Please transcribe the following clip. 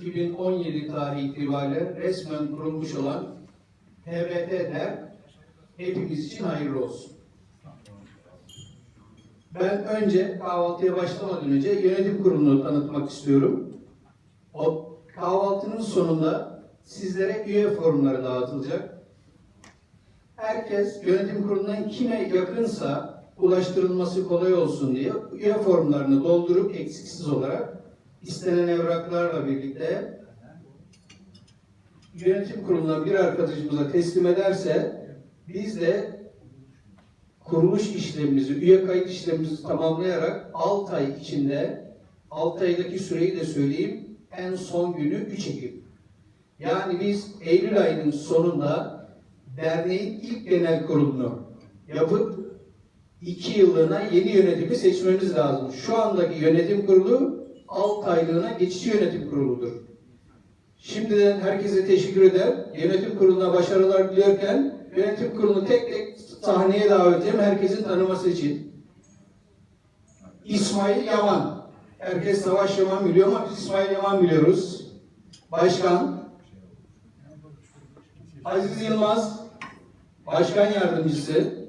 2017 tarihi itibariyle resmen kurulmuş olan TBT der hepimiz için hayırlı olsun. Ben önce kahvaltıya başlamadan önce yönetim kurulunu tanıtmak istiyorum. O kahvaltının sonunda sizlere üye formları dağıtılacak. Herkes yönetim kurulundan kime yakınsa ulaştırılması kolay olsun diye üye formlarını doldurup eksiksiz olarak istenen evraklarla birlikte yönetim kurulundan bir arkadaşımıza teslim ederse biz de kuruluş işlemimizi, üye kayıt işlemimizi tamamlayarak 6 ay içinde 6 aydaki süreyi de söyleyeyim en son günü 3 Ekim. Yani biz Eylül ayının sonunda derneğin ilk genel kurulunu yapıp 2 yıllığına yeni yönetimi seçmemiz lazım. Şu andaki yönetim kurulu 6 aylığına geçici yönetim kuruludur. Şimdiden herkese teşekkür eder. Yönetim kuruluna başarılar diliyorken yönetim kurulunu tek tek sahneye davet edeceğim herkesin tanıması için. İsmail Yaman. Herkes Savaş Yaman biliyor ama biz İsmail Yaman biliyoruz. Başkan. Aziz Yılmaz. Başkan yardımcısı.